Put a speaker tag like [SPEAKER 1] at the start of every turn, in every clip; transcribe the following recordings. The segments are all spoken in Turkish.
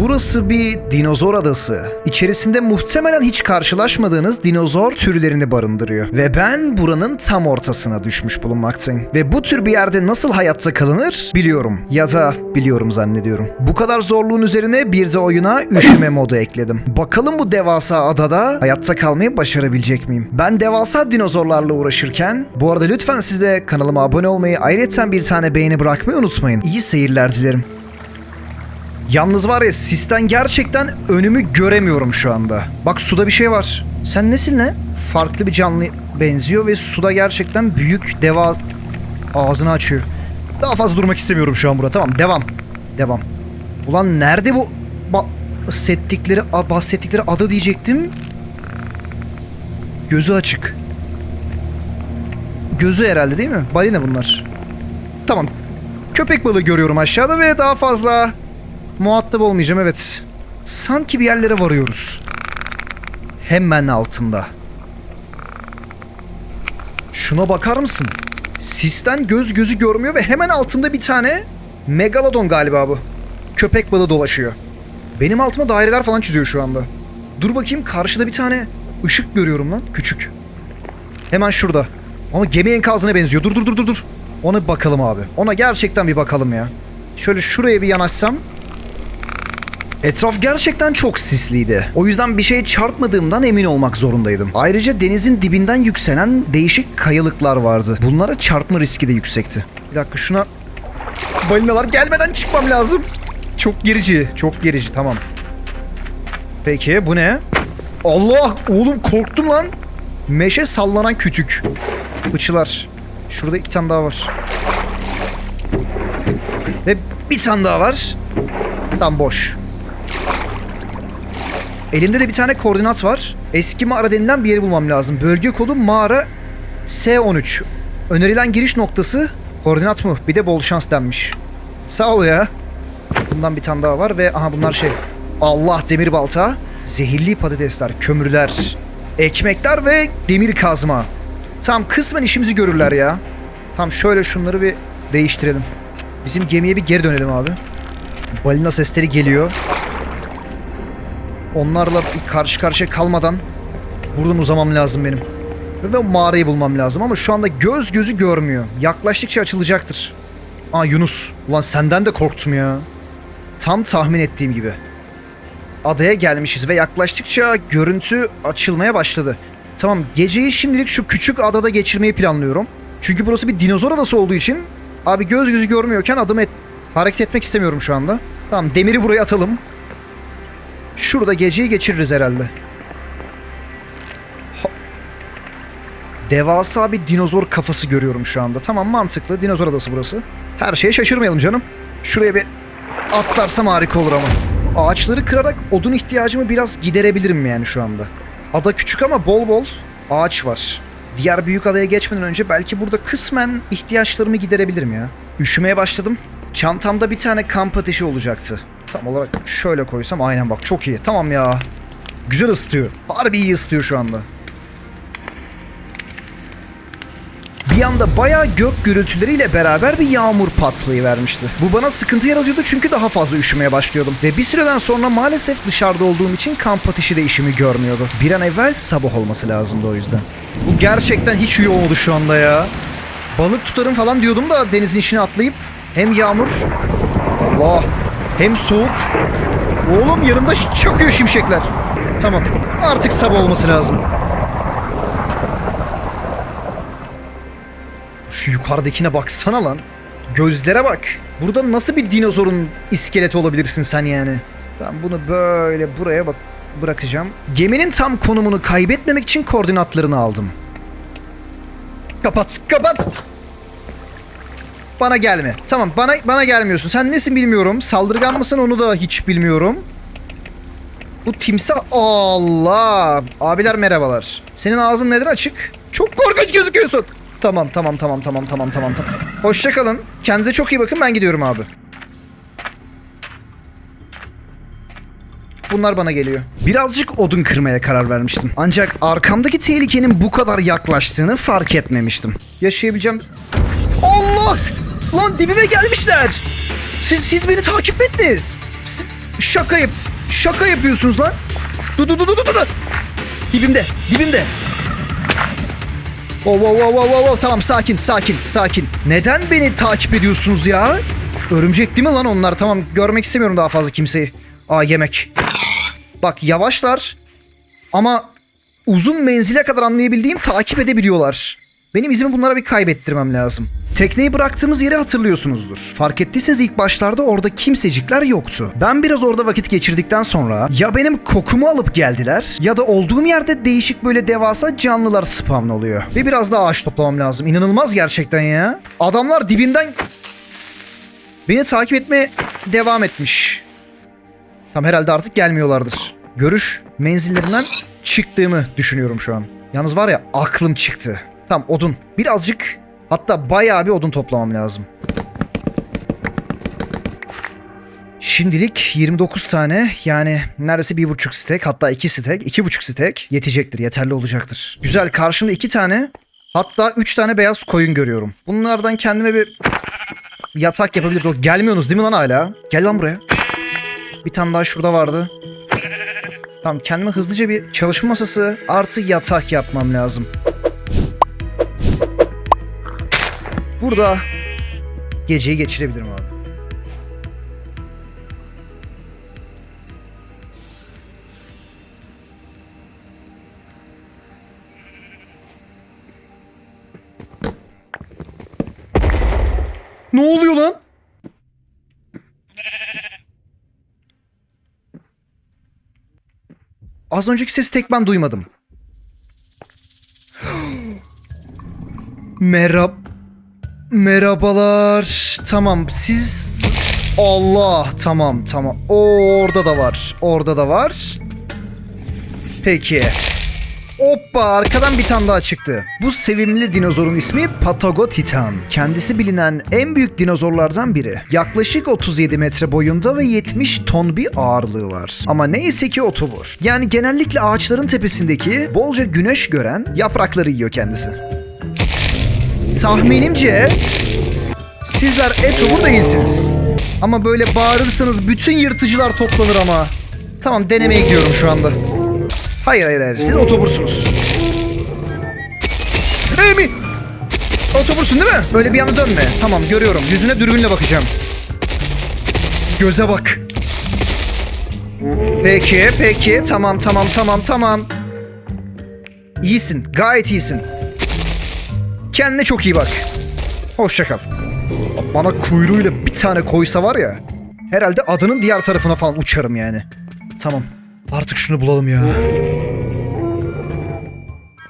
[SPEAKER 1] Burası bir dinozor adası. İçerisinde muhtemelen hiç karşılaşmadığınız dinozor türlerini barındırıyor. Ve ben buranın tam ortasına düşmüş bulunmaktayım. Ve bu tür bir yerde nasıl hayatta kalınır biliyorum. Ya da biliyorum zannediyorum. Bu kadar zorluğun üzerine bir de oyuna üşüme modu ekledim. Bakalım bu devasa adada hayatta kalmayı başarabilecek miyim? Ben devasa dinozorlarla uğraşırken bu arada lütfen siz de kanalıma abone olmayı ayrıca bir tane beğeni bırakmayı unutmayın. İyi seyirler dilerim. Yalnız var ya sisten gerçekten önümü göremiyorum şu anda. Bak suda bir şey var. Sen nesin lan? Farklı bir canlı benziyor ve suda gerçekten büyük deva ağzını açıyor. Daha fazla durmak istemiyorum şu an burada. Tamam devam. Devam. Ulan nerede bu bahsettikleri, bahsettikleri adı diyecektim. Gözü açık. Gözü herhalde değil mi? Balina bunlar. Tamam. Köpek balığı görüyorum aşağıda ve daha fazla muhatap olmayacağım evet. Sanki bir yerlere varıyoruz. Hemen altımda. Şuna bakar mısın? Sisten göz gözü görmüyor ve hemen altımda bir tane megalodon galiba bu. Köpek balığı dolaşıyor. Benim altıma daireler falan çiziyor şu anda. Dur bakayım karşıda bir tane ışık görüyorum lan küçük. Hemen şurada. Ama gemi enkazına benziyor. Dur dur dur dur dur. Ona bir bakalım abi. Ona gerçekten bir bakalım ya. Şöyle şuraya bir yanaşsam. Etraf gerçekten çok sisliydi. O yüzden bir şeye çarpmadığımdan emin olmak zorundaydım. Ayrıca denizin dibinden yükselen değişik kayalıklar vardı. Bunlara çarpma riski de yüksekti. Bir dakika şuna... Balinalar gelmeden çıkmam lazım. Çok gerici, çok gerici tamam. Peki bu ne? Allah! Oğlum korktum lan. Meşe sallanan kütük. Bıçılar. Şurada iki tane daha var. Ve bir tane daha var. Tam boş. Elimde de bir tane koordinat var. Eski mağara denilen bir yeri bulmam lazım. Bölge kodu mağara S13. Önerilen giriş noktası koordinat mı? Bir de bol şans denmiş. Sağ ol ya. Bundan bir tane daha var ve aha bunlar şey. Allah demir balta, zehirli patatesler, kömürler, ekmekler ve demir kazma. Tam kısmen işimizi görürler ya. Tam şöyle şunları bir değiştirelim. Bizim gemiye bir geri dönelim abi. Balina sesleri geliyor. Onlarla karşı karşıya kalmadan buradan uzamam lazım benim. Ve mağarayı bulmam lazım ama şu anda göz gözü görmüyor. Yaklaştıkça açılacaktır. Aa Yunus. Ulan senden de korktum ya. Tam tahmin ettiğim gibi. Adaya gelmişiz ve yaklaştıkça görüntü açılmaya başladı. Tamam geceyi şimdilik şu küçük adada geçirmeyi planlıyorum. Çünkü burası bir dinozor adası olduğu için abi göz gözü görmüyorken adım et hareket etmek istemiyorum şu anda. Tamam demiri buraya atalım. Şurada geceyi geçiririz herhalde. Ha- Devasa bir dinozor kafası görüyorum şu anda. Tamam mantıklı. Dinozor adası burası. Her şeye şaşırmayalım canım. Şuraya bir atlarsam harika olur ama. Ağaçları kırarak odun ihtiyacımı biraz giderebilirim yani şu anda. Ada küçük ama bol bol ağaç var. Diğer büyük adaya geçmeden önce belki burada kısmen ihtiyaçlarımı giderebilirim ya. Üşümeye başladım. Çantamda bir tane kamp ateşi olacaktı. Tam olarak şöyle koysam aynen bak çok iyi. Tamam ya. Güzel ısıtıyor. Harbi iyi ısıtıyor şu anda. Bir anda bayağı gök gürültüleriyle beraber bir yağmur patlayıvermişti. Bu bana sıkıntı yaratıyordu çünkü daha fazla üşümeye başlıyordum. Ve bir süreden sonra maalesef dışarıda olduğum için kamp ateşi de işimi görmüyordu. Bir an evvel sabah olması lazımdı o yüzden. Bu gerçekten hiç iyi olmadı şu anda ya. Balık tutarım falan diyordum da denizin içine atlayıp hem yağmur Allah hem soğuk Oğlum yanımda çakıyor şimşekler. Tamam artık sabah olması lazım. Şu yukarıdakine baksana lan. Gözlere bak. Burada nasıl bir dinozorun iskeleti olabilirsin sen yani? Tamam bunu böyle buraya bak bırakacağım. Geminin tam konumunu kaybetmemek için koordinatlarını aldım. Kapat, kapat. Bana gelme. Tamam bana bana gelmiyorsun. Sen nesin bilmiyorum. Saldırgan mısın onu da hiç bilmiyorum. Bu timsah Allah. Abiler merhabalar. Senin ağzın neden açık? Çok korkunç gözüküyorsun. Tamam tamam tamam tamam tamam tamam tamam. Hoşça kalın. Kendinize çok iyi bakın. Ben gidiyorum abi. Bunlar bana geliyor. Birazcık odun kırmaya karar vermiştim. Ancak arkamdaki tehlikenin bu kadar yaklaştığını fark etmemiştim. Yaşayabileceğim... Allah! Lan dibime gelmişler! Siz, siz beni takip ettiniz? Siz- Şaka yap. Şaka yapıyorsunuz lan. Dur dur dur dur dur. Dibimde. Dibimde. Oh, oh, oh, oh, oh. Tamam sakin sakin sakin. Neden beni takip ediyorsunuz ya? Örümcek değil mi lan onlar? Tamam görmek istemiyorum daha fazla kimseyi. Aa yemek. Bak yavaşlar ama uzun menzile kadar anlayabildiğim takip edebiliyorlar. Benim izimi bunlara bir kaybettirmem lazım. Tekneyi bıraktığımız yeri hatırlıyorsunuzdur. Fark ettiyseniz ilk başlarda orada kimsecikler yoktu. Ben biraz orada vakit geçirdikten sonra ya benim kokumu alıp geldiler ya da olduğum yerde değişik böyle devasa canlılar spawn oluyor. Ve biraz daha ağaç toplamam lazım. İnanılmaz gerçekten ya. Adamlar dibimden beni takip etmeye devam etmiş. Tam herhalde artık gelmiyorlardır. Görüş menzillerinden çıktığımı düşünüyorum şu an. Yalnız var ya aklım çıktı. Tam odun. Birazcık hatta bayağı bir odun toplamam lazım. Şimdilik 29 tane yani neredeyse bir buçuk stek hatta iki stek iki buçuk stek yetecektir yeterli olacaktır. Güzel karşımda iki tane hatta üç tane beyaz koyun görüyorum. Bunlardan kendime bir yatak yapabiliriz. O gelmiyorsunuz değil mi lan hala? Gel lan buraya. Bir tane daha şurada vardı. Tamam kendime hızlıca bir çalışma masası artı yatak yapmam lazım. Burada geceyi geçirebilirim abi. Ne oluyor lan? Az önceki sesi tek ben duymadım. Merhab Merhabalar. Tamam siz Allah tamam tamam. O orada da var. Orada da var. Peki. Hoppa arkadan bir tane daha çıktı. Bu sevimli dinozorun ismi Patagotitan. Kendisi bilinen en büyük dinozorlardan biri. Yaklaşık 37 metre boyunda ve 70 ton bir ağırlığı var. Ama neyse ki otobur. Yani genellikle ağaçların tepesindeki bolca güneş gören yaprakları yiyor kendisi. Tahminimce sizler etobur değilsiniz. Ama böyle bağırırsanız bütün yırtıcılar toplanır ama. Tamam denemeye gidiyorum şu anda. Hayır hayır hayır siz otobursunuz. Amy! Otobursun değil mi? Böyle bir yana dönme. Tamam görüyorum. Yüzüne dürbünle bakacağım. Göze bak. Peki peki tamam tamam tamam tamam. İyisin gayet iyisin. Kendine çok iyi bak. Hoşça kal. Bana kuyruğuyla bir tane koysa var ya. Herhalde adanın diğer tarafına falan uçarım yani. Tamam. Artık şunu bulalım ya.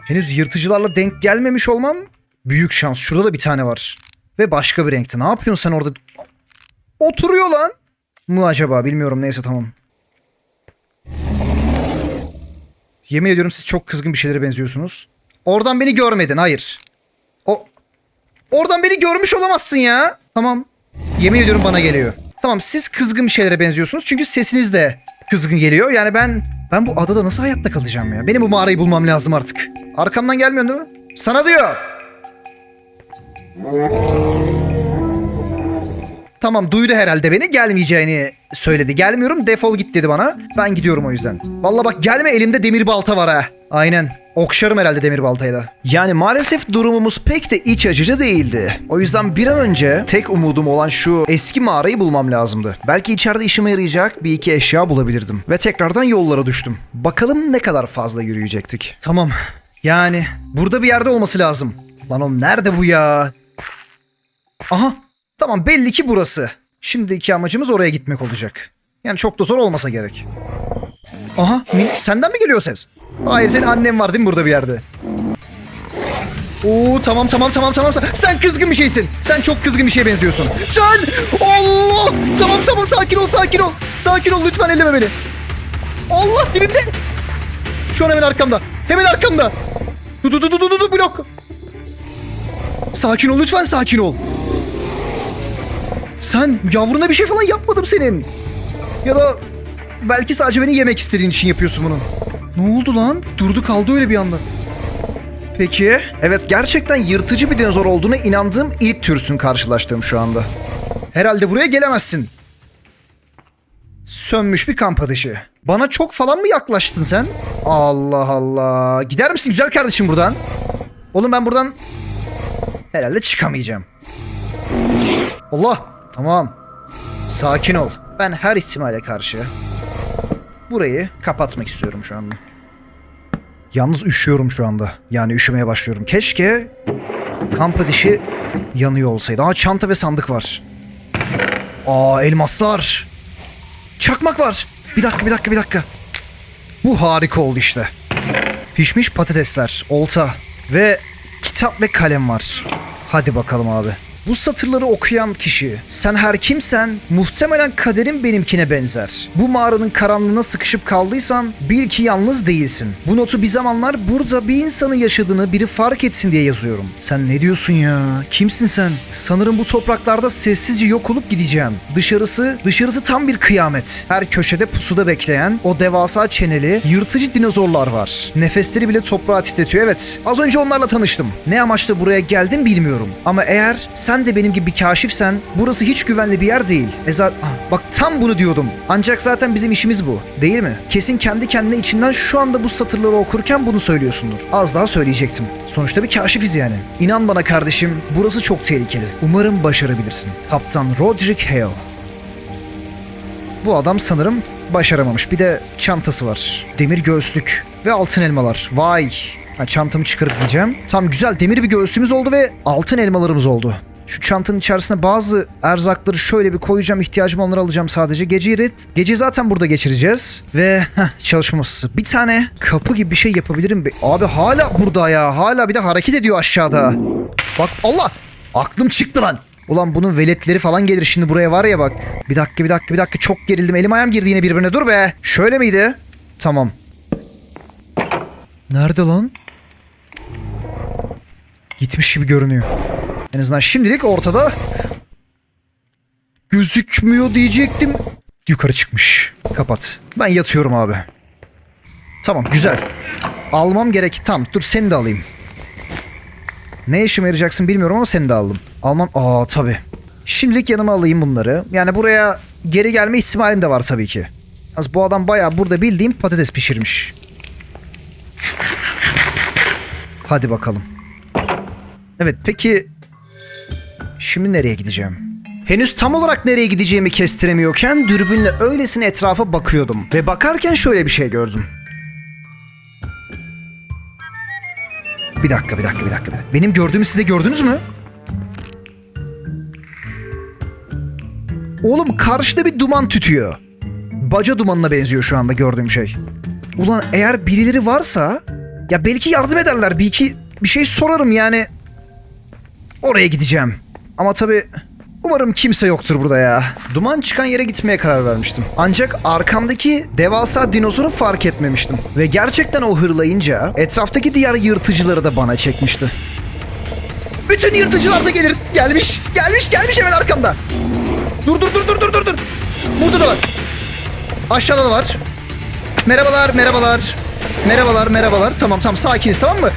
[SPEAKER 1] Henüz yırtıcılarla denk gelmemiş olmam büyük şans. Şurada da bir tane var. Ve başka bir renkte. Ne yapıyorsun sen orada? Oturuyor lan. Mı acaba? Bilmiyorum. Neyse tamam. Yemin ediyorum siz çok kızgın bir şeylere benziyorsunuz. Oradan beni görmedin. Hayır. Oradan beni görmüş olamazsın ya. Tamam. Yemin ediyorum bana geliyor. Tamam siz kızgın bir şeylere benziyorsunuz. Çünkü sesiniz de kızgın geliyor. Yani ben ben bu adada nasıl hayatta kalacağım ya? Benim bu mağarayı bulmam lazım artık. Arkamdan gelmiyorsun değil mi? Sana diyor. Tamam duydu herhalde beni gelmeyeceğini söyledi. Gelmiyorum defol git dedi bana. Ben gidiyorum o yüzden. Vallahi bak gelme elimde demir balta var ha. Aynen. Okşarım herhalde demir baltayla. Yani maalesef durumumuz pek de iç açıcı değildi. O yüzden bir an önce tek umudum olan şu eski mağarayı bulmam lazımdı. Belki içeride işime yarayacak bir iki eşya bulabilirdim. Ve tekrardan yollara düştüm. Bakalım ne kadar fazla yürüyecektik. Tamam. Yani burada bir yerde olması lazım. Lan o nerede bu ya? Aha. Tamam belli ki burası. Şimdiki amacımız oraya gitmek olacak. Yani çok da zor olmasa gerek. Aha senden mi geliyor ses? Hayır senin annen var değil mi burada bir yerde? Oo tamam tamam tamam tamam. Sen kızgın bir şeysin. Sen çok kızgın bir şeye benziyorsun. Sen Allah! Tamam tamam sakin ol sakin ol. Sakin ol lütfen elleme beni. Allah dibimde. Şu an hemen arkamda. Hemen arkamda. Dur dur dur dur dur dur blok. Sakin ol lütfen sakin ol. Sen yavruna bir şey falan yapmadım senin. Ya da belki sadece beni yemek istediğin için yapıyorsun bunu. Ne oldu lan? Durdu kaldı öyle bir anda. Peki. Evet gerçekten yırtıcı bir dinozor olduğuna inandığım ilk türsün karşılaştığım şu anda. Herhalde buraya gelemezsin. Sönmüş bir kamp ateşi. Bana çok falan mı yaklaştın sen? Allah Allah. Gider misin güzel kardeşim buradan? Oğlum ben buradan herhalde çıkamayacağım. Allah. Tamam. Sakin ol. Ben her ihtimale karşı burayı kapatmak istiyorum şu anda. Yalnız üşüyorum şu anda. Yani üşümeye başlıyorum. Keşke kamp ateşi yanıyor olsaydı. Aa çanta ve sandık var. Aa elmaslar. Çakmak var. Bir dakika bir dakika bir dakika. Bu harika oldu işte. Pişmiş patatesler, olta ve kitap ve kalem var. Hadi bakalım abi. Bu satırları okuyan kişi, sen her kimsen muhtemelen kaderin benimkine benzer. Bu mağaranın karanlığına sıkışıp kaldıysan bil ki yalnız değilsin. Bu notu bir zamanlar burada bir insanın yaşadığını biri fark etsin diye yazıyorum. Sen ne diyorsun ya? Kimsin sen? Sanırım bu topraklarda sessizce yok olup gideceğim. Dışarısı, dışarısı tam bir kıyamet. Her köşede pusuda bekleyen o devasa çeneli yırtıcı dinozorlar var. Nefesleri bile toprağı titretiyor. Evet, az önce onlarla tanıştım. Ne amaçla buraya geldim bilmiyorum. Ama eğer sen de benim gibi bir kaşifsen burası hiç güvenli bir yer değil. E zaten, ah, bak tam bunu diyordum. Ancak zaten bizim işimiz bu. Değil mi? Kesin kendi kendine içinden şu anda bu satırları okurken bunu söylüyorsundur. Az daha söyleyecektim. Sonuçta bir kaşifiz yani. İnan bana kardeşim burası çok tehlikeli. Umarım başarabilirsin. Kaptan Roderick Hale. Bu adam sanırım başaramamış. Bir de çantası var. Demir göğüslük ve altın elmalar. Vay. Ha, çantamı çıkarıp giyeceğim. Tam güzel demir bir göğsümüz oldu ve altın elmalarımız oldu. Şu çantanın içerisine bazı erzakları şöyle bir koyacağım. ihtiyacım olanları alacağım sadece. Geceyi red. Geceyi zaten burada geçireceğiz. Ve heh, çalışma masası. Bir tane kapı gibi bir şey yapabilirim. Abi hala burada ya. Hala bir de hareket ediyor aşağıda. Bak Allah. Aklım çıktı lan. Ulan bunun veletleri falan gelir şimdi buraya var ya bak. Bir dakika bir dakika bir dakika çok gerildim. Elim ayağım girdi yine birbirine. Dur be. Şöyle miydi? Tamam. Nerede lan? Gitmiş gibi görünüyor. En azından şimdilik ortada. Gözükmüyor diyecektim. Yukarı çıkmış. Kapat. Ben yatıyorum abi. Tamam güzel. Almam gerek. Tamam dur seni de alayım. Ne işime yarayacaksın bilmiyorum ama seni de aldım. Almam... Aa tabii. Şimdilik yanıma alayım bunları. Yani buraya geri gelme ihtimalim de var tabii ki. Az bu adam bayağı burada bildiğim patates pişirmiş. Hadi bakalım. Evet peki şimdi nereye gideceğim? Henüz tam olarak nereye gideceğimi kestiremiyorken dürbünle öylesine etrafa bakıyordum. Ve bakarken şöyle bir şey gördüm. Bir dakika, bir dakika, bir dakika. Benim gördüğümü siz de gördünüz mü? Oğlum karşıda bir duman tütüyor. Baca dumanına benziyor şu anda gördüğüm şey. Ulan eğer birileri varsa ya belki yardım ederler. Bir iki bir şey sorarım yani. Oraya gideceğim. Ama tabii umarım kimse yoktur burada ya. Duman çıkan yere gitmeye karar vermiştim. Ancak arkamdaki devasa dinozoru fark etmemiştim. Ve gerçekten o hırlayınca etraftaki diğer yırtıcıları da bana çekmişti. Bütün yırtıcılar da gelir. Gelmiş. Gelmiş gelmiş hemen arkamda. Dur dur dur dur dur dur dur. Burada da var. Aşağıda da var. Merhabalar merhabalar. Merhabalar merhabalar. Tamam tamam sakiniz tamam mı?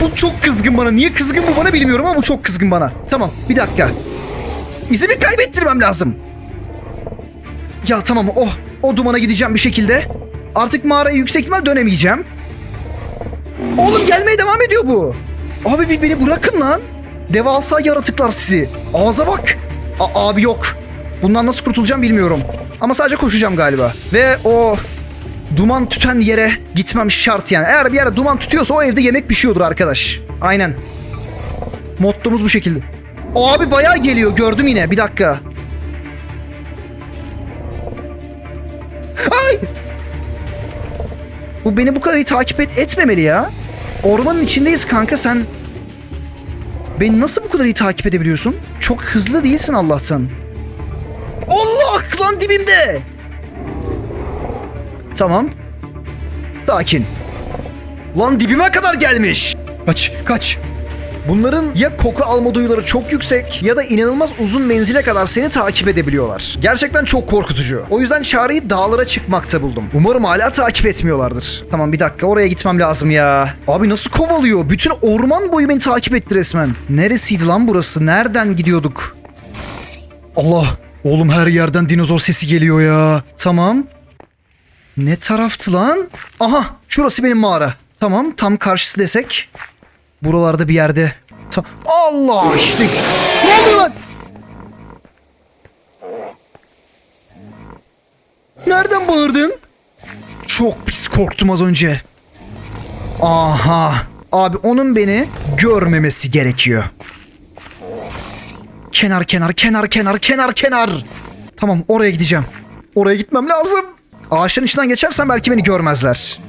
[SPEAKER 1] Bu çok kızgın bana. Niye kızgın bu bana bilmiyorum ama bu çok kızgın bana. Tamam bir dakika. İzimi kaybettirmem lazım. Ya tamam oh o dumana gideceğim bir şekilde. Artık mağaraya yüksek ihtimal dönemeyeceğim. Oğlum gelmeye devam ediyor bu. Abi bir beni bırakın lan. Devasa yaratıklar sizi. Ağza bak. A- abi yok. Bundan nasıl kurtulacağım bilmiyorum. Ama sadece koşacağım galiba. Ve o duman tüten yere gitmem şart yani. Eğer bir yere duman tütüyorsa o evde yemek pişiyordur arkadaş. Aynen. Mottomuz bu şekilde. Abi bayağı geliyor gördüm yine bir dakika. Ay! Bu beni bu kadar iyi takip et etmemeli ya. Ormanın içindeyiz kanka sen. Beni nasıl bu kadar iyi takip edebiliyorsun? Çok hızlı değilsin Allah'tan. Allah lan dibimde. Tamam. Sakin. Lan dibime kadar gelmiş. Kaç, kaç. Bunların ya koku alma duyuları çok yüksek ya da inanılmaz uzun menzile kadar seni takip edebiliyorlar. Gerçekten çok korkutucu. O yüzden çareyi dağlara çıkmakta buldum. Umarım hala takip etmiyorlardır. Tamam bir dakika oraya gitmem lazım ya. Abi nasıl kovalıyor? Bütün orman boyu beni takip etti resmen. Neresiydi lan burası? Nereden gidiyorduk? Allah. Oğlum her yerden dinozor sesi geliyor ya. Tamam. Ne taraftı lan? Aha şurası benim mağara. Tamam tam karşısı desek. Buralarda bir yerde. Ta- Allah işte. Ne oluyor lan? Nereden bağırdın? Çok pis korktum az önce. Aha. Abi onun beni görmemesi gerekiyor. Kenar kenar kenar kenar kenar kenar. Tamam oraya gideceğim. Oraya gitmem lazım. Ağaçların içinden geçersem belki beni görmezler.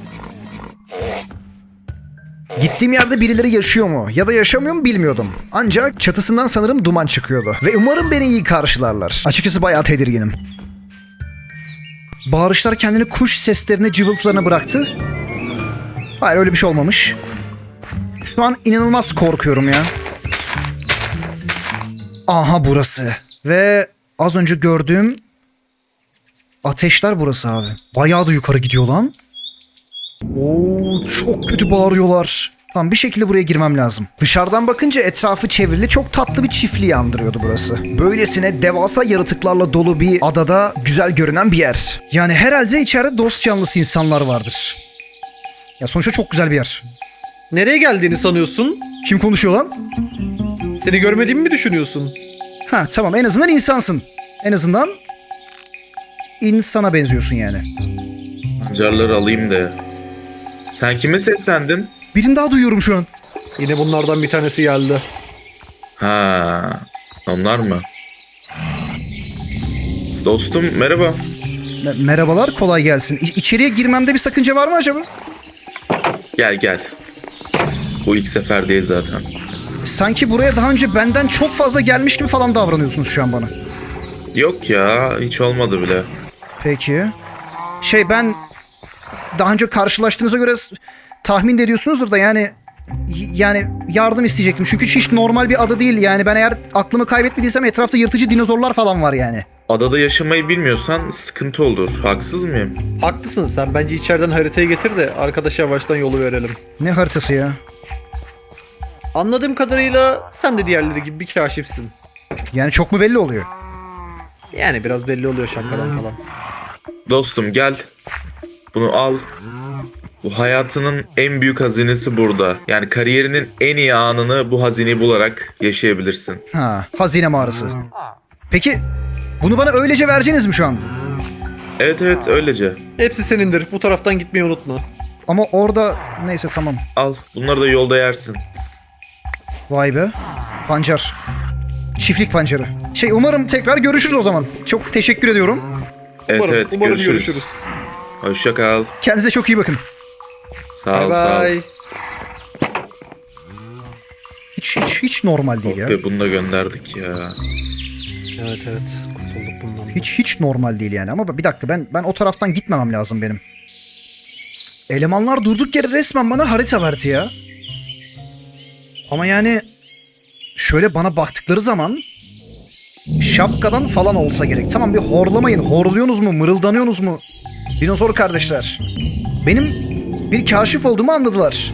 [SPEAKER 1] Gittiğim yerde birileri yaşıyor mu ya da yaşamıyor mu bilmiyordum. Ancak çatısından sanırım duman çıkıyordu. Ve umarım beni iyi karşılarlar. Açıkçası bayağı tedirginim. Bağırışlar kendini kuş seslerine cıvıltılarına bıraktı. Hayır öyle bir şey olmamış. Şu an inanılmaz korkuyorum ya. Aha burası. Ve az önce gördüğüm ateşler burası abi. Bayağı da yukarı gidiyor lan. Oo çok kötü bağırıyorlar. Tamam bir şekilde buraya girmem lazım. Dışarıdan bakınca etrafı çevrili çok tatlı bir çiftliği andırıyordu burası. Böylesine devasa yaratıklarla dolu bir adada güzel görünen bir yer. Yani herhalde içeride dost canlısı insanlar vardır. Ya sonuçta çok güzel bir yer.
[SPEAKER 2] Nereye geldiğini sanıyorsun?
[SPEAKER 1] Kim konuşuyor lan?
[SPEAKER 2] Seni görmediğimi mi düşünüyorsun?
[SPEAKER 1] Ha tamam en azından insansın. En azından insana benziyorsun yani.
[SPEAKER 3] Pancarları alayım da. Sen kime seslendin?
[SPEAKER 1] Birini daha duyuyorum şu an.
[SPEAKER 2] Yine bunlardan bir tanesi geldi.
[SPEAKER 3] Ha, onlar mı? Dostum merhaba.
[SPEAKER 1] Me- merhabalar kolay gelsin. İ- içeriye girmemde bir sakınca var mı acaba?
[SPEAKER 3] Gel gel. Bu ilk sefer değil zaten.
[SPEAKER 1] Sanki buraya daha önce benden çok fazla gelmiş gibi falan davranıyorsunuz şu an bana.
[SPEAKER 3] Yok ya hiç olmadı bile.
[SPEAKER 1] Peki. Şey ben daha önce karşılaştığınıza göre tahmin de ediyorsunuzdur da yani yani yardım isteyecektim. Çünkü hiç normal bir ada değil yani. Ben eğer aklımı kaybetmediysem etrafta yırtıcı dinozorlar falan var yani.
[SPEAKER 3] Adada yaşamayı bilmiyorsan sıkıntı olur. Haksız mıyım?
[SPEAKER 2] Haklısın sen. Bence içeriden haritayı getir de arkadaşa yavaştan yolu verelim.
[SPEAKER 1] Ne haritası ya?
[SPEAKER 2] Anladığım kadarıyla sen de diğerleri gibi bir kaşifsin.
[SPEAKER 1] Yani çok mu belli oluyor?
[SPEAKER 2] Yani biraz belli oluyor şapkadan falan.
[SPEAKER 3] Dostum gel. Bunu al. Bu hayatının en büyük hazinesi burada. Yani kariyerinin en iyi anını bu hazineyi bularak yaşayabilirsin.
[SPEAKER 1] Ha, hazine mağarası. Peki bunu bana öylece vereceğiniz mi şu an?
[SPEAKER 3] Evet evet öylece.
[SPEAKER 2] Hepsi senindir. Bu taraftan gitmeyi unutma.
[SPEAKER 1] Ama orada neyse tamam.
[SPEAKER 3] Al. Bunları da yolda yersin.
[SPEAKER 1] Vay be. Pancar. Çiftlik pancarı. Şey umarım tekrar görüşürüz o zaman. Çok teşekkür ediyorum.
[SPEAKER 3] Evet
[SPEAKER 2] Umarım,
[SPEAKER 3] evet
[SPEAKER 2] umarım
[SPEAKER 3] görüşürüz.
[SPEAKER 2] görüşürüz.
[SPEAKER 3] Hoşça kal.
[SPEAKER 1] Kendinize çok iyi bakın.
[SPEAKER 3] Sağ
[SPEAKER 2] Bye
[SPEAKER 3] ol sağ ol.
[SPEAKER 2] bye.
[SPEAKER 1] Hiç hiç hiç normal değil ya.
[SPEAKER 3] Ve bunu da gönderdik ya.
[SPEAKER 2] Evet evet. Kurtulduk bundan. da.
[SPEAKER 1] Hiç hiç normal değil yani. Ama bir dakika ben ben o taraftan gitmemem lazım benim. Elemanlar durduk yere resmen bana harita verdi ya. Ama yani şöyle bana baktıkları zaman şapkadan falan olsa gerek. Tamam bir horlamayın. Horluyorsunuz mu? Mırıldanıyorsunuz mu? Dinozor kardeşler. Benim bir kaşif olduğumu anladılar.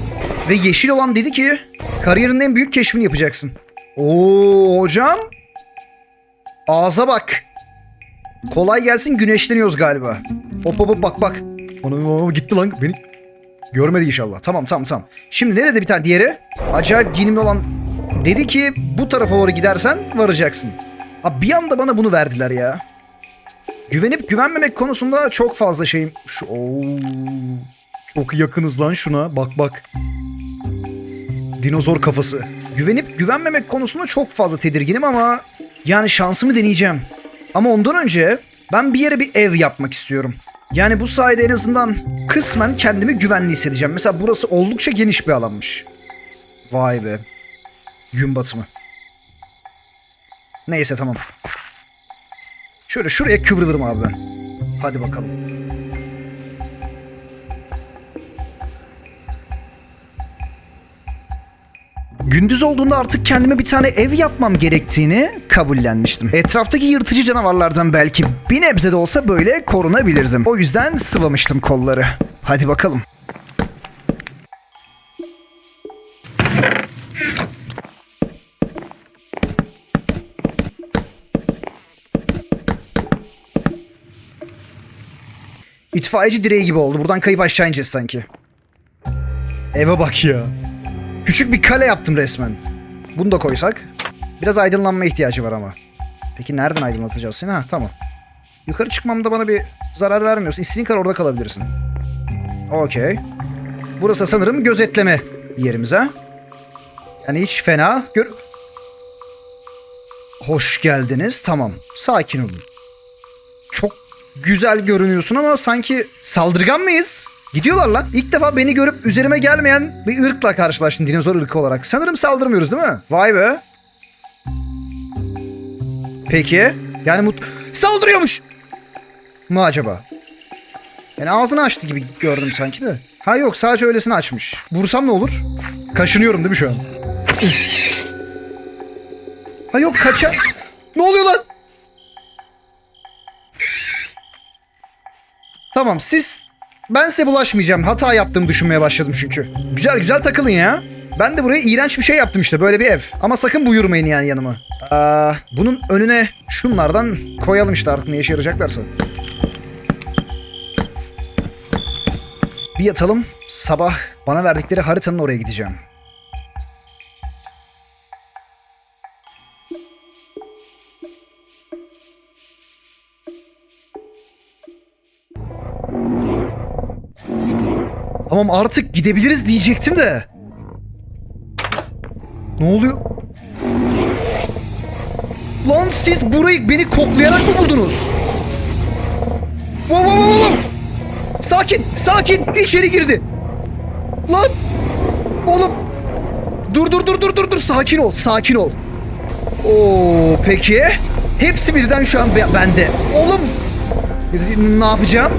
[SPEAKER 1] Ve yeşil olan dedi ki kariyerinin en büyük keşfini yapacaksın. Oo hocam. Ağza bak. Kolay gelsin güneşleniyoruz galiba. Hop hop bak bak. Onu gitti lan beni. Görmedi inşallah. Tamam tamam tamam. Şimdi ne dedi bir tane diğeri? Acayip giyinimli olan dedi ki bu tarafa doğru gidersen varacaksın. Abi bir anda bana bunu verdiler ya. Güvenip güvenmemek konusunda çok fazla şeyim. Şu, Oo, çok yakınız lan şuna. Bak bak. Dinozor kafası. Güvenip güvenmemek konusunda çok fazla tedirginim ama yani şansımı deneyeceğim. Ama ondan önce ben bir yere bir ev yapmak istiyorum. Yani bu sayede en azından kısmen kendimi güvenli hissedeceğim. Mesela burası oldukça geniş bir alanmış. Vay be. Gün batımı. Neyse tamam. Şöyle şuraya kıvrılırım abi ben. Hadi bakalım. Gündüz olduğunda artık kendime bir tane ev yapmam gerektiğini kabullenmiştim. Etraftaki yırtıcı canavarlardan belki bir nebze de olsa böyle korunabilirdim. O yüzden sıvamıştım kolları. Hadi bakalım. İtfaiyeci direği gibi oldu. Buradan kayıp aşağı ineceğiz sanki. Eve bak ya. Küçük bir kale yaptım resmen. Bunu da koysak. Biraz aydınlanma ihtiyacı var ama. Peki nereden aydınlatacağız seni? Ha tamam. Yukarı çıkmamda bana bir zarar vermiyorsun. İstediğin kadar orada kalabilirsin. Okey. Burası sanırım gözetleme yerimiz ha. Yani hiç fena. Gör... Hoş geldiniz. Tamam. Sakin olun. Çok güzel görünüyorsun ama sanki saldırgan mıyız? Gidiyorlar lan. İlk defa beni görüp üzerime gelmeyen bir ırkla karşılaştım dinozor ırkı olarak. Sanırım saldırmıyoruz değil mi? Vay be. Peki. Yani mut... Saldırıyormuş! Mı acaba? Yani ağzını açtı gibi gördüm sanki de. Ha yok sadece öylesine açmış. Vursam ne olur? Kaşınıyorum değil mi şu an? ha yok kaça... Ne oluyor lan? Tamam siz... Ben size bulaşmayacağım. Hata yaptığımı düşünmeye başladım çünkü. Güzel güzel takılın ya. Ben de buraya iğrenç bir şey yaptım işte. Böyle bir ev. Ama sakın buyurmayın yani yanıma. Aa, bunun önüne şunlardan koyalım işte artık ne işe yarayacaklarsa. Bir yatalım. Sabah bana verdikleri haritanın oraya gideceğim. Tamam artık gidebiliriz diyecektim de. Ne oluyor? Lan siz burayı beni koklayarak mı buldunuz? Wow, wow, wow, wow. Sakin, sakin. İçeri girdi. Lan. Oğlum. Dur, dur, dur, dur, dur, dur. Sakin ol, sakin ol. Oo, peki. Hepsi birden şu an be- bende. Oğlum. Ne yapacağım?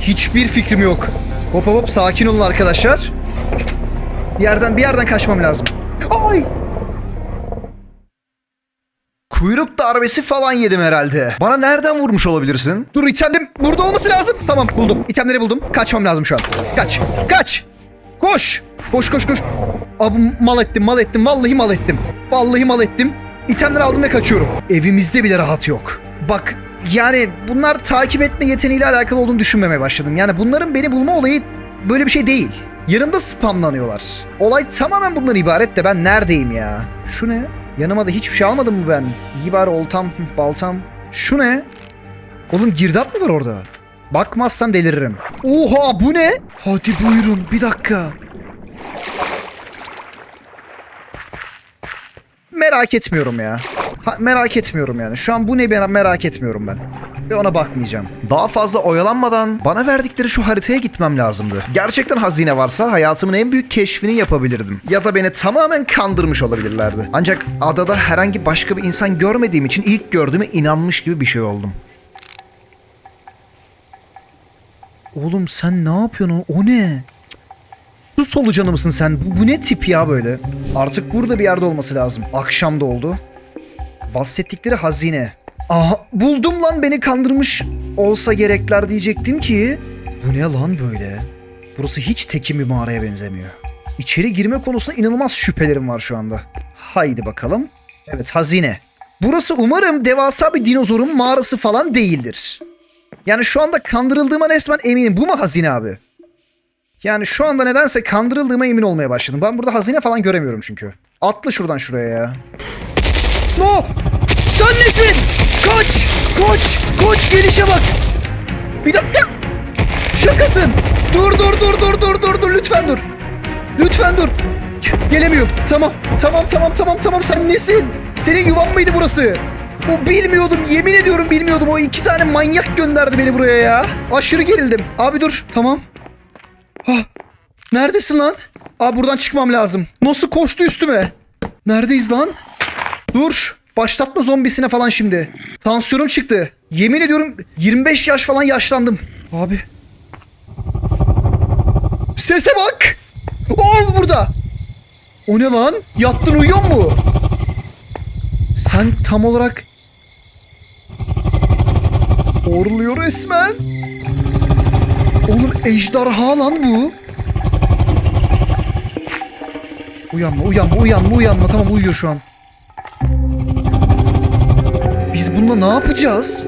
[SPEAKER 1] Hiçbir fikrim yok. Hop hop hop sakin olun arkadaşlar. Bir yerden bir yerden kaçmam lazım. Ay! Kuyruk darbesi falan yedim herhalde. Bana nereden vurmuş olabilirsin? Dur itemlerim burada olması lazım. Tamam buldum. İtemleri buldum. Kaçmam lazım şu an. Kaç. Kaç. Koş. Koş koş koş. Abi mal ettim mal ettim. Vallahi mal ettim. Vallahi mal ettim. İtemleri aldım ve kaçıyorum. Evimizde bile rahat yok. Bak yani bunlar takip etme yeteneğiyle alakalı olduğunu düşünmemeye başladım. Yani bunların beni bulma olayı böyle bir şey değil. Yanımda spamlanıyorlar. Olay tamamen bundan ibaret de ben neredeyim ya? Şu ne? Yanıma da hiçbir şey almadım mı ben? İyi bari oltam, baltam. Şu ne? Oğlum girdap mı var orada? Bakmazsam deliririm. Oha bu ne? Hadi buyurun bir dakika. Merak etmiyorum ya. Ha, merak etmiyorum yani. Şu an bu ne ben merak etmiyorum ben. Ve ona bakmayacağım. Daha fazla oyalanmadan bana verdikleri şu haritaya gitmem lazımdı. Gerçekten hazine varsa hayatımın en büyük keşfini yapabilirdim. Ya da beni tamamen kandırmış olabilirlerdi. Ancak adada herhangi başka bir insan görmediğim için ilk gördüğüme inanmış gibi bir şey oldum. Oğlum sen ne yapıyorsun? O ne? Su solucanı mısın sen? Bu, bu ne tip ya böyle? Artık burada bir yerde olması lazım. Akşam da oldu. Bahsettikleri hazine. Aha buldum lan beni kandırmış olsa gerekler diyecektim ki. Bu ne lan böyle? Burası hiç tekin bir mağaraya benzemiyor. İçeri girme konusunda inanılmaz şüphelerim var şu anda. Haydi bakalım. Evet hazine. Burası umarım devasa bir dinozorun mağarası falan değildir. Yani şu anda kandırıldığıma resmen eminim. Bu mu hazine abi? Yani şu anda nedense kandırıldığıma emin olmaya başladım. Ben burada hazine falan göremiyorum çünkü. Atla şuradan şuraya ya. No! Sen nesin? Kaç! Koç! Koç gelişe bak! Bir dakika! Şakasın! Dur dur dur dur dur dur dur lütfen dur. Lütfen dur. Gelemiyor. Tamam. Tamam tamam tamam tamam sen nesin? Senin yuvan mıydı burası? O bilmiyordum yemin ediyorum bilmiyordum. O iki tane manyak gönderdi beni buraya ya. Aşırı gerildim. Abi dur. Tamam. Ah, neredesin lan? Abi buradan çıkmam lazım. Nasıl koştu üstüme? Neredeyiz lan? Dur. Başlatma zombisine falan şimdi. Tansiyonum çıktı. Yemin ediyorum 25 yaş falan yaşlandım. Abi. Sese bak. Ol burada. O ne lan? Yattın uyuyor mu? Sen tam olarak Orluyor resmen. Oğlum ejderha lan bu. Uyanma, uyanma, uyanma, uyanma. Tamam uyuyor şu an. Biz bununla ne yapacağız?